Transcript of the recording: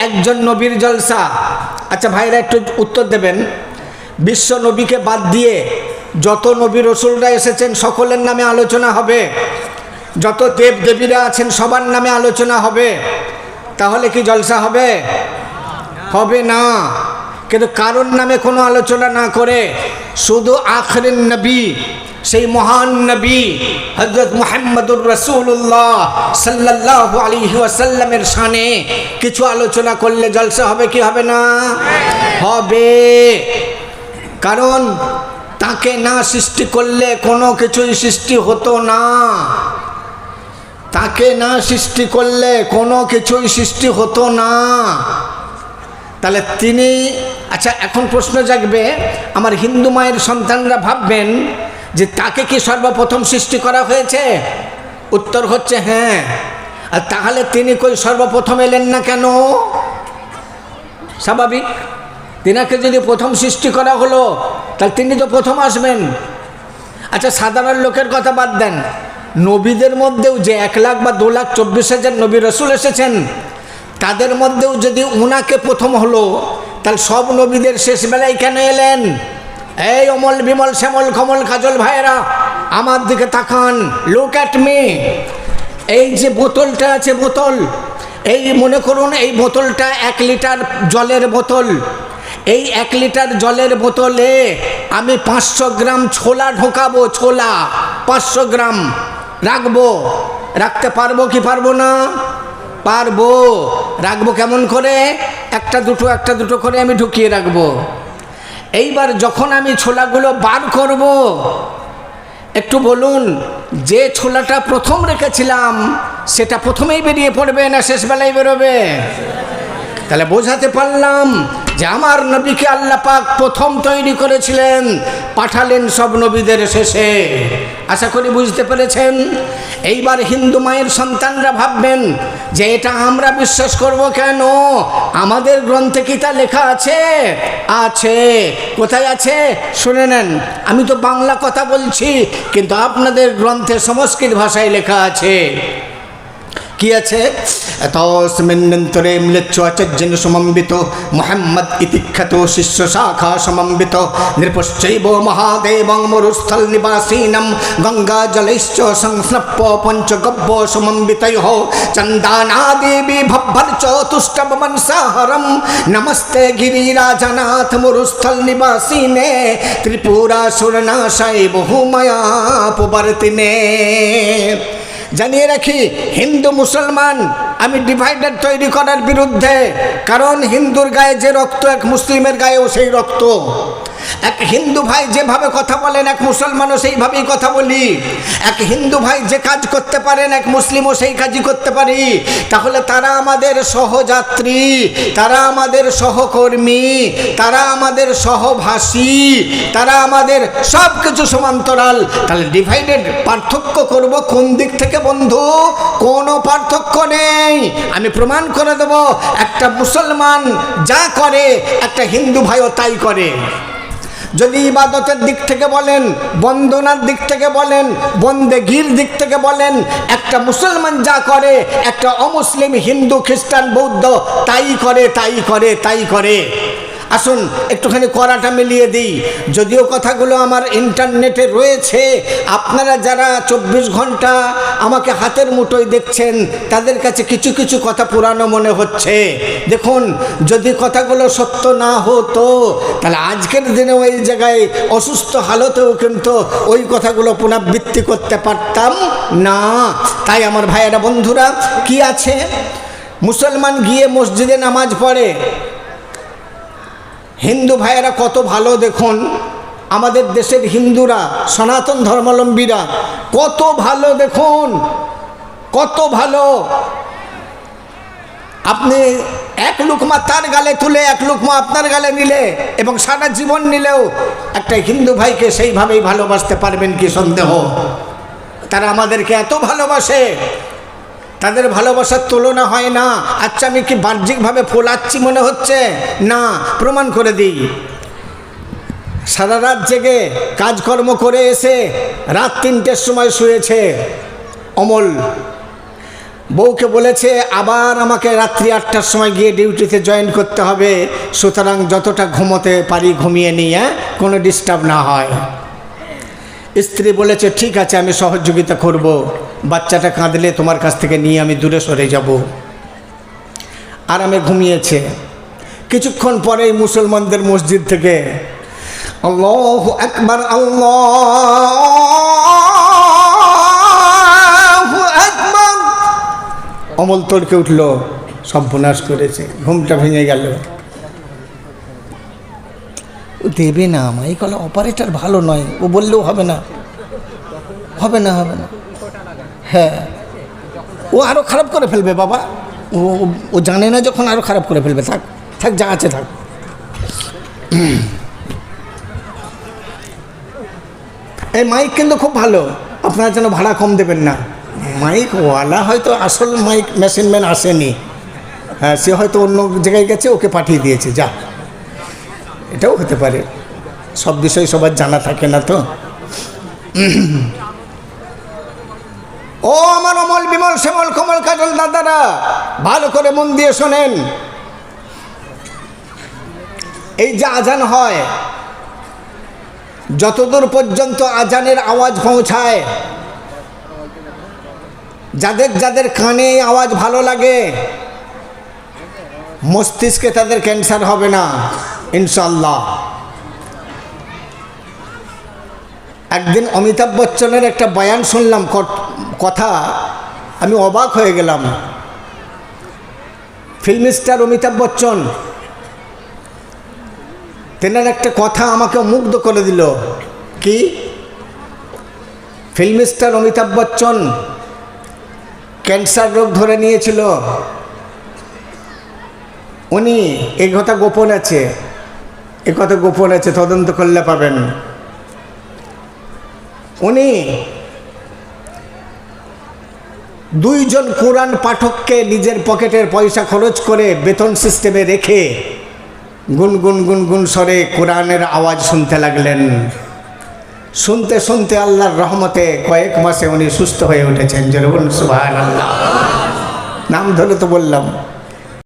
একজন নবীর জলসা। আচ্ছা ভাইরা একটু উত্তর দেবেন। বিশ্ব নবীকে বাদ দিয়ে যত নবী রসুলরা এসেছেন, সকলের নামে আলোচনা হবে। যত দেব দেবীরা আছেন, সবার নামে আলোচনা হবে। তাহলে কি জলসা হবে? হবে না। কিন্তু কারোর নামে কোনো আলোচনা না করে শুধু আখরিন নবী, সেই মহান নবী হজরত মোহাম্মদুর রসুল্লাহ সাল্লাহ আলী ওয়াসাল্লামের শানে কিছু আলোচনা করলে জলসা হবে কি হবে না? হবে। কারণ তাকে না সৃষ্টি করলে কোনো কিছুই সৃষ্টি হতো না। তাকে না সৃষ্টি করলে কোনো কিছুই সৃষ্টি হতো না। তাহলে তিনি আচ্ছা এখন প্রশ্ন জাগবে, আমার হিন্দু মায়ের সন্তানরা ভাববেন যে তাকে কি সর্বপ্রথম সৃষ্টি করা হয়েছে? উত্তর হচ্ছে হ্যাঁ। আর তাহলে তিনি কই সর্বপ্রথম এলেন না কেন? স্বাভাবিক। তিনাকে যদি প্রথম সৃষ্টি করা হলো, তাহলে তিনি তো প্রথম আসবেন। আচ্ছা সাধারণ লোকের কথা বাদ দেন। নবীদের মধ্যেও যে এক লাখ বা দু লাখ চব্বিশ হাজার নবী রসুল এসেছেন তাদের মধ্যেও যদি উনাকে প্রথম হলো, তাহলে সব নবীদের শেষ বেলায় কেন এলেন? এই অমল বিমল শ্যামল কমল কাজল ভাইয়েরা, আমার দিকে তাকান লুক অ্যাট মি এই যে বোতলটা আছে বোতল, এই মনে করুন, এই বোতলটা এক লিটার জলের বোতল। এই এক লিটার জলের বোতলে আমি পাঁচশো গ্রাম ছোলা ঢোকাবো, ছোলা পাঁচশো গ্রাম। রাখব, রাখতে পারব কি পারব না? পারব। রাখব কেমন করে? একটা দুটো একটা দুটো করে আমি ঢুকিয়ে রাখব। এইবার যখন আমি ছোলাগুলো বার করব, একটু বলুন, যে ছোলাটা প্রথম রেখেছিলাম, সেটা প্রথমেই বেরিয়ে পড়বে না শেষবেলায় বেরোবে? তাহলে বোঝাতে পারলাম যে আমার নবীকে আল্লাহ পাক প্রথম তৈরি করেছিলেন, পাঠালেন সব নবীদের শেষে। আশা করি বুঝতে পেরেছেন? এইবার হিন্দু মায়ের সন্তানরা ভাববেন, যে এটা আমরা বিশ্বাস করব কেন? আমাদের গ্রন্থে কি তা লেখা আছে? আছে। কোথায় আছে? শুনে নেন। আমি তো বাংলা কথা বলছি, কিন্তু আপনাদের গ্রন্থে সংস্কৃত ভাষায় লেখা আছে। কি আছে? তস্মিন্নন্তরে আচার্যেন সমম্বিত। মোহাম্মদ ইতিখ্যাত শিষ্য শাখা সমম্বিত। নৃপশ্চৈব মহাদেবং মরুস্থল নিবাসীনম গঙ্গা জলৈশ্চ সংস্নপ্য পঞ্চগব্য সমম্বিতৈ চন্দানাদি বিভ্ভর্চ তুষ্টবমনসাহরম নমস্তে গিরিরাজনাথ মরুস্থল নিবাসীনে। ত্রিপুরাসুরনাশায় বহুময়া পুবর্তিনে জানিয়ে রাখি, হিন্দু মুসলমান, আমি ডিভাইডার তৈরি করার বিরুদ্ধে, কারণ হিন্দুর গায়ে যে রক্ত এক মুসলিমের গায়েও সেই রক্ত। এক হিন্দু ভাই যেভাবে কথা বলেন, এক মুসলমানও সেইভাবেই কথা বলি। এক হিন্দু ভাই যে কাজ করতে পারেন, এক মুসলিমও সেই কাজই করতে পারি। তাহলে তারা আমাদের সহযাত্রী, তারা আমাদের সহকর্মী, তারা আমাদের সহভাষী, তারা আমাদের সব কিছু সমান্তরাল। তাহলে ডিভাইডেড পার্থক্য করব কোন দিক থেকে বন্ধু? কোনো পার্থক্য নেই। আমি প্রমাণ করে দেব, একটা মুসলমান যা করে, একটা হিন্দু ভাইও তাই করে। যদি ইবাদতের দিক থেকে বলেন, বন্দনার দিক থেকে বলেন, বন্দেগির দিক থেকে বলেন, একটা মুসলমান যা করে, একটা অমুসলিম হিন্দু, খ্রিস্টান, বৌদ্ধ, তাই করে তাই করে তাই করে। আসুন, একটুখানি করাটা মিলিয়ে দিই। যদিও কথাগুলো আমার ইন্টারনেটে রয়েছে, আপনারা যারা চব্বিশ ঘণ্টা আমাকে হাতের মুঠোয় দেখছেন, তাদের কাছে কিছু কিছু কথা পুরানো মনে হচ্ছে। দেখুন, যদি কথাগুলো সত্য না হতো, তাহলে আজকের দিনে ওই জায়গায় অসুস্থ হালতেও কিন্তু ওই কথাগুলো পুনরাবৃত্তি করতে পারতাম না। তাই আমার ভাইয়েরা বন্ধুরা, কি আছে? মুসলমান গিয়ে মসজিদে নামাজ পড়ে হিন্দু ভাইয়েরা কত ভালো দেখুন। আমাদের দেশের হিন্দুরা, সনাতন ধর্মাবলম্বীরা কত ভালো দেখুন। কত ভালো। আপনি এক লুকমা তার গালে তুলে, এক লুকমা আপনার গালে নিলে এবং সারা জীবন নিলেও একটা হিন্দু ভাইকে সেইভাবেই ভালোবাসতে পারবেন কি সন্দেহ? তারা আমাদেরকে এত ভালোবাসে। তাদের ভালোবাসার তুলনা হয় না। আচ্ছা আমি কি বাহ্যিকভাবে ফোলাচ্ছি মনে হচ্ছে? না, প্রমাণ করে দিই। সারা রাত জেগে কাজকর্ম করে এসে রাত তিনটের সময় শুয়েছে অমল। বউকে বলেছে, আবার আমাকে রাত্রি আটটার সময় গিয়ে ডিউটিতে জয়েন করতে হবে। সুতরাং যতটা ঘুমোতে পারি ঘুমিয়ে নিয়ে কোনো ডিস্টার্ব না হয়। স্ত্রী বলেছে, ঠিক আছে, আমি সহযোগিতা করব। বাচ্চাটা কাঁদলে তোমার কাছ থেকে নিয়ে আমি দূরে সরে যাব। আরামে ঘুমিয়েছে। কিছুক্ষণ পরেই মুসলমানদের মসজিদ থেকে, আল্লাহ একবার আল্লাহ একবার অমল তড়কে উঠল, সর্বনাশ করেছে, ঘুমটা ভেঙে গেল। দেবে না আমায় কলা অপারেটর ভালো নয়, ও বললেও হবে না। হবে না হবে না। হ্যাঁ। ও আরও খারাপ করে ফেলবে বাবা। ও ও জানে না যখন আরও খারাপ করে ফেলবে। থাক থাক, যা আছে থাক। এই মাইক কিন্তু খুব ভালো। আপনারা যেন ভাড়া কম দেবেন না। মাইক ওয়ালা হয়তো আসল মাইক মেশিনম্যান আসেনি। হ্যাঁ সে হয়তো অন্য জায়গায় গেছে, ওকে পাঠিয়ে দিয়েছে। যা। এটাও হতে পারে। সব বিষয় সবার জানা থাকে না তো। ও আমার অমল বিমল শ্যামল কমল কাজল দাদারা, ভালো করে মন দিয়ে শোনেন। এই যে আজান হয়, যতদূর পর্যন্ত আজানের আওয়াজ পৌঁছায়, যাদের যাদের কানে আওয়াজ ভালো লাগে, মস্তিষ্কে তাদের ক্যান্সার হবে না। ইনশাল্লাহ একদিন অমিতাভ বচ্চনের একটা বয়ান শুনলাম কথা। আমি অবাক হয়ে গেলাম। ফিল্ম স্টার অমিতাভ বচ্চন, তেনার একটা কথা আমাকে মুগ্ধ করে দিল। কি? Film star Amitabh Bachchan cancer রোগ ধরে নিয়েছিল। উনি, এই কথা গোপন আছে। এ কথা গোপন আছে, তদন্ত করলে পাবেন। উনি দুইজন কোরআন পাঠককে নিজের পকেটের পয়সা খরচ করে বেতন সিস্টেমে রেখে গুন গুন গুন গুন স্বরে কোরআনের আওয়াজ শুনতে লাগলেন। শুনতে শুনতে আল্লাহর রহমতে কয়েক মাসে উনি সুস্থ হয়ে উঠেছেন। যেরকম সুবাহ আল্লাহ নাম ধরে তো বললাম।